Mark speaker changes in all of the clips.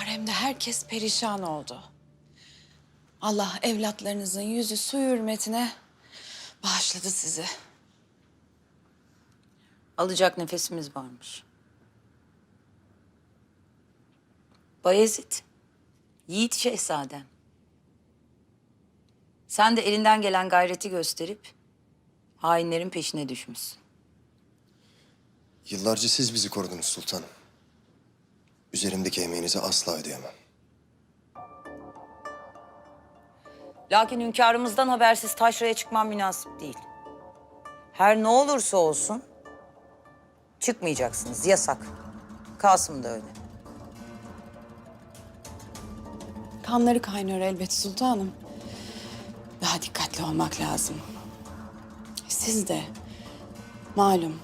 Speaker 1: Haremde herkes perişan oldu. Allah evlatlarınızın yüzü su hürmetine bağışladı sizi.
Speaker 2: Alacak nefesimiz varmış. Bayezid, yiğit şehzadem. Sen de elinden gelen gayreti gösterip hainlerin peşine düşmüşsün.
Speaker 3: Yıllarca siz bizi korudunuz sultanım. Üzerimdeki emeğinizi asla ödeyemem.
Speaker 2: Lakin hünkârımızdan habersiz taşraya çıkmam münasip değil. Her ne olursa olsun çıkmayacaksınız, yasak. Kasım da öyle.
Speaker 1: Kanları kaynıyor elbet sultanım. Daha dikkatli olmak lazım. Siz de malum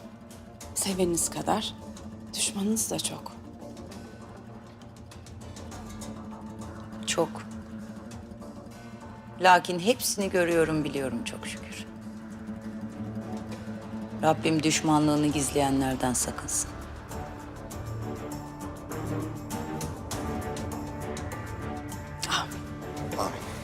Speaker 1: seveniniz kadar düşmanınız da çok.
Speaker 2: Çok. Lakin hepsini görüyorum biliyorum çok şükür. Rabbim düşmanlığını gizleyenlerden sakınsın.
Speaker 1: Amin.
Speaker 3: Amin.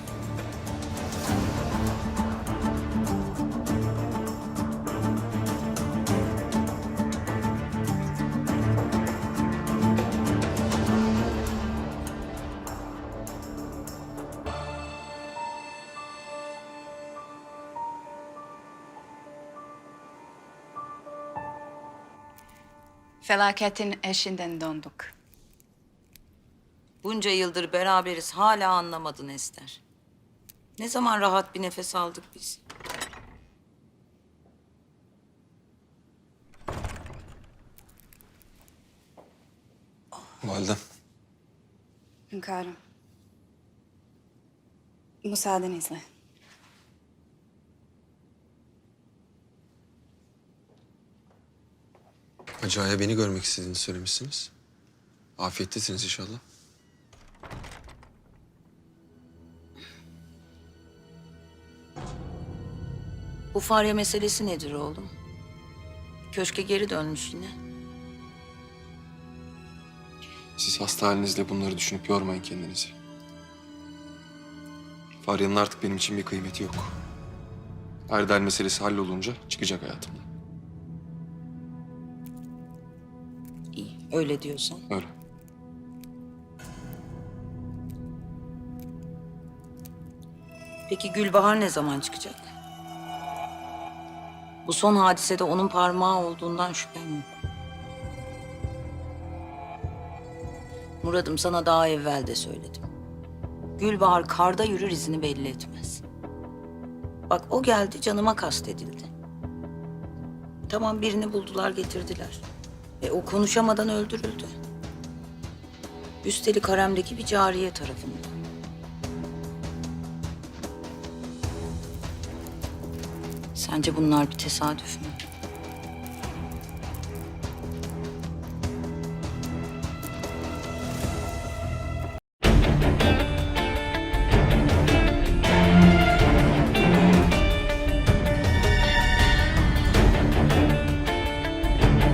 Speaker 4: Felaketin eşinden döndük.
Speaker 2: Bunca yıldır beraberiz hala anlamadın Ester. Ne zaman rahat bir nefes aldık biz?
Speaker 5: Validem.
Speaker 4: Hünkârım. Müsaadenizle.
Speaker 5: Hacı beni görmek istediğini söylemişsiniz. Afiyettesiniz inşallah.
Speaker 2: Bu fare meselesi nedir oğlum? Köşke geri dönmüş yine.
Speaker 5: Siz hasta halinizle bunları düşünüp yormayın kendinizi. Faryanın artık benim için bir kıymeti yok. Erdal meselesi hallolunca çıkacak hayatımdan.
Speaker 2: Öyle diyorsan.
Speaker 5: Öyle.
Speaker 2: Peki Gülbahar ne zaman çıkacak? Bu son hadisede onun parmağı olduğundan şüphem yok. Muradım sana daha evvel de söyledim. Gülbahar karda yürür izini belli etmez. Bak o geldi canıma kastedildi. Tamam birini buldular getirdiler. E o konuşamadan öldürüldü. Üstelik haremdeki bir cariye tarafından. Sence bunlar bir tesadüf mü?